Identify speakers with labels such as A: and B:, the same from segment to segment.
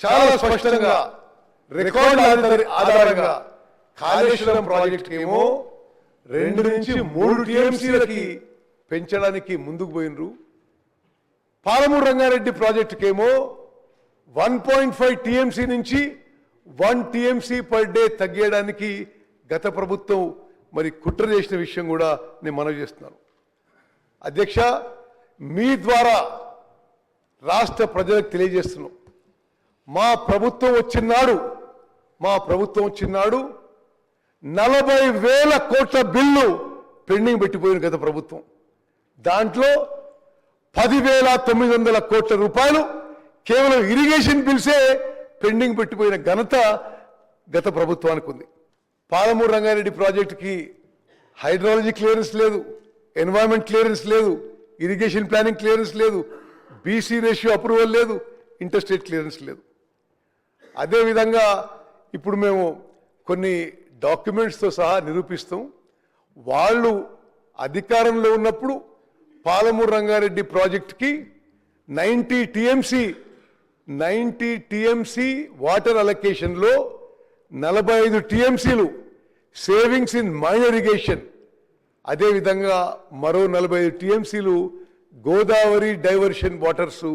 A: చాలా స్పష్టంగా రికార్డు ఆధారంగా కాళేశ్వరం ప్రాజెక్ట్ ఏమో రెండు నుంచి మూడు టీఎంసీలకి పెంచడానికి ముందుకు పోయినరు. పాలమూరు రంగారెడ్డి ప్రాజెక్టుకేమో వన్ పాయింట్ ఫైవ్ టీఎంసీ నుంచి వన్ టీఎంసీ పర్ డే తగ్గేయడానికి గత ప్రభుత్వం మరి కుట్ర చేసిన విషయం కూడా నేను మనవి చేస్తున్నాను. అధ్యక్ష మీ ద్వారా రాష్ట్ర ప్రజలకు తెలియజేస్తున్నాం. మా ప్రభుత్వం వచ్చినాడు మా ప్రభుత్వం వచ్చినాడు నలభై వేల కోట్ల బిల్లు పెండింగ్ పెట్టిపోయిన గత ప్రభుత్వం. దాంట్లో పదివేల తొమ్మిది వందల కోట్ల రూపాయలు కేవలం ఇరిగేషన్ బిల్సే పెండింగ్ పెట్టిపోయిన ఘనత గత ప్రభుత్వానికి ఉంది. పాలమూరు రంగారెడ్డి ప్రాజెక్టుకి హైడ్రాలజీ క్లియరెన్స్ లేదు ఎన్వైరన్మెంట్ క్లియరెన్స్ లేదు ఇరిగేషన్ ప్లానింగ్ క్లియరెన్స్ లేదు బీసీ రేషియో అప్రూవల్ లేదు ఇంటర్స్టేట్ క్లియరెన్స్ లేదు. అదేవిధంగా ఇప్పుడు మేము కొన్ని డాక్యుమెంట్స్తో సహా నిరూపిస్తాం. వాళ్ళు అధికారంలో ఉన్నప్పుడు పాలమూరు రంగారెడ్డి ప్రాజెక్ట్కి ninety TMC ninety TMC water అలొకేషన్లో నలభై ఐదు టీఎంసీలు సేవింగ్స్ ఇన్ మైనర్ ఇరిగేషన్ అదేవిధంగా మరో నలభై ఐదు టీఎంసీలు గోదావరి డైవర్షన్ వాటర్స్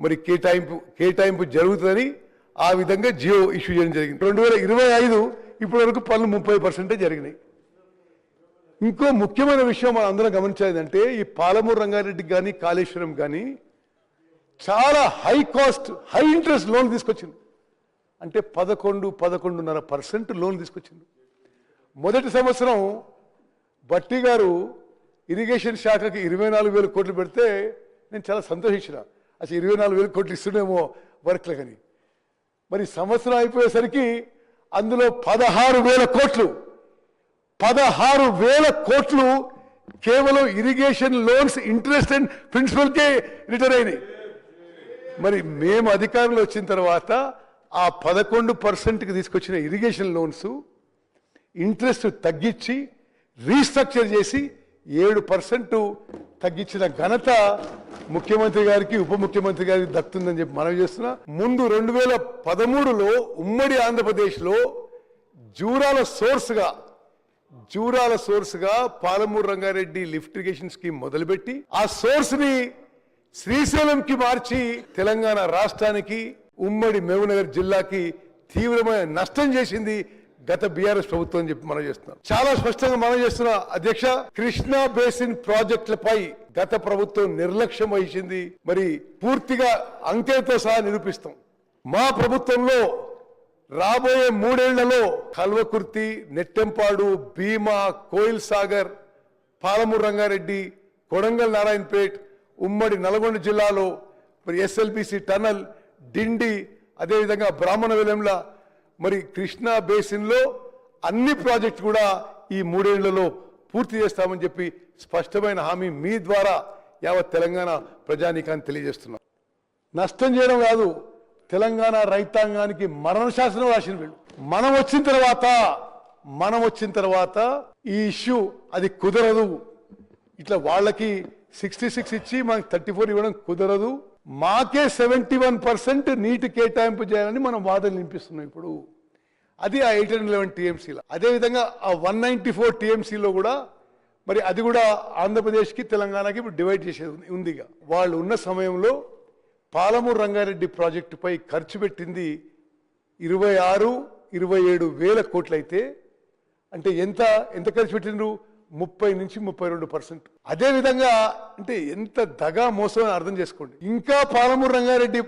A: మరి కేటాయింపు కేటాయింపు జరుగుతుందని ఆ విధంగా జియో ఇష్యూ చేయడం జరిగింది. రెండు వేల ఇరవై ఐదు ఇప్పటి వరకు పనులు ముప్పై పర్సెంటే జరిగినాయి. ఇంకో ముఖ్యమైన విషయం మనం అందరం గమనించేదంటే ఈ పాలమూరు రంగారెడ్డికి కానీ కాళేశ్వరం కానీ చాలా high cost high interest loan తీసుకొచ్చింది. అంటే పదకొండు పదకొండున్నర పర్సెంట్ లోన్ తీసుకొచ్చింది. మొదటి సంవత్సరం బట్టి గారు ఇరిగేషన్ శాఖకి ఇరవై నాలుగు వేల కోట్లు పెడితే నేను చాలా సంతోషించిన. అసలు ఇరవై నాలుగు వేల కోట్లు ఇస్తుండేమో వర్క్లు కానీ మరి సంవత్సరం అయిపోయేసరికి అందులో పదహారు వేల కోట్లు. పదహారు వేల కోట్లు కేవలం ఇరిగేషన్ లోన్స్ ఇంట్రెస్ట్ అండ్ ప్రిన్సిపల్కే రిటర్న్ అయినాయి. మరి మేము అధికారంలో వచ్చిన తర్వాత ఆ పదకొండు పర్సెంట్కి తీసుకొచ్చిన ఇరిగేషన్ లోన్స్ ఇంట్రెస్ట్ తగ్గించి రీస్ట్రక్చర్ చేసి ఏడు పర్సెంట్ తగ్గించిన ఘనత ముఖ్యమంత్రి గారికి ఉప ముఖ్యమంత్రి గారికి దక్కుతుందని చెప్పి మనం చేస్తున్నా. ముందు రెండు వేల పదమూడులో ఉమ్మడి ఆంధ్రప్రదేశ్లో జూరాల సోర్స్గా Jurala సోర్స్గా Palamuru Rangareddy lift irrigation scheme మొదలుపెట్టి ఆ సోర్స్ని శ్రీశైలంకి మార్చి తెలంగాణ రాష్ట్రానికి ఉమ్మడి మహబూబ్నగర్ జిల్లాకి తీవ్రమైన నష్టం చేసింది గత బీఆర్ఎస్ ప్రభుత్వం చెప్పి మనం చేస్తున్నాం. చాలా స్పష్టంగా మనం చేస్తున్న అధ్యక్ష కృష్ణా బేసిన్ ప్రాజెక్టులపై గత ప్రభుత్వం నిర్లక్ష్యం వహించింది. మరి పూర్తిగా అంకెలతో సహా నిరూపిస్తాం. మా ప్రభుత్వంలో రాబోయే మూడేళ్ళలో కల్వకుర్తి నెట్టెంపాడు భీమా కోయిల్ సాగర్ పాలమూరు రంగారెడ్డి కొడంగల్ నారాయణపేట్ ఉమ్మడి నల్గొండ జిల్లాలో మరి ఎస్ఎల్బిసి టనల్ డిండి అదేవిధంగా బ్రాహ్మణ విలంల మరి కృష్ణా బేసిన్లో అన్ని ప్రాజెక్టు కూడా ఈ మూడేళ్ళలో పూర్తి చేస్తామని చెప్పి స్పష్టమైన హామీ మీ ద్వారా యావత్ తెలంగాణ ప్రజానీకాన్ని తెలియజేస్తున్నాం. నష్టం చేయడం కాదు తెలంగాణ రైతాంగానికి మరణ శాసనం రాసిన వీళ్ళు. మనం వచ్చిన తర్వాత మనం వచ్చిన తర్వాత ఈ ఇష్యూ అది కుదరదు. ఇట్లా వాళ్ళకి సిక్స్టీ సిక్స్ ఇచ్చి మనకి థర్టీ ఫోర్ ఇవ్వడం కుదరదు. మాకే సెవెంటీ వన్ పర్సెంట్ నీటి కేటాయింపు చేయాలని మనం వాదనలు వినిపిస్తున్నాం ఇప్పుడు. అది ఆ ఎయిట్ హండ్రెడ్ లెవెన్ టీఎంసీలో. అదేవిధంగా ఆ వన్ నైంటీ ఫోర్ టీఎంసీలో కూడా మరి అది కూడా ఆంధ్రప్రదేశ్కి తెలంగాణకి ఇప్పుడు డివైడ్ చేసేది ఉంది- ఉందిగా వాళ్ళు ఉన్న సమయంలో పాలమూరు రంగారెడ్డి ప్రాజెక్టుపై ఖర్చు పెట్టింది ఇరవై ఆరు ఇరవై ఏడు వేల కోట్లయితే అంటే ఎంత ఎంత ఖర్చు పెట్టిండ్రు? ముప్పై నుంచి ముప్పై రెండు పర్సెంట్. అదేవిధంగా అంటే ఎంత దగా మోసం అని అర్థం చేసుకోండి. ఇంకా పాలమూరు రంగారెడ్డి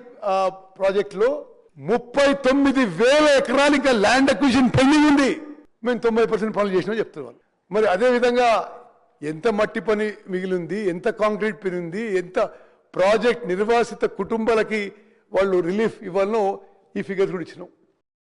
A: ప్రాజెక్టులో ముప్పై తొమ్మిది వేల ఎకరాలు ఇంకా ల్యాండ్ అక్విజిషన్ పెండింగ్ ఉంది. మేము తొంభై పర్సెంట్ పనులు చేసినా చెప్తున్నాను మరి అదే విధంగా ఎంత మట్టి పని మిగిలింది ఎంత కాంక్రీట్ పని ఉంది ఎంత ప్రాజెక్ట్ నిర్వాసిత కుటుంబాలకి వాళ్ళు రిలీఫ్ ఇవ్వాలనో ఈ ఫిగర్స్ కూడా ఇచ్చినాం.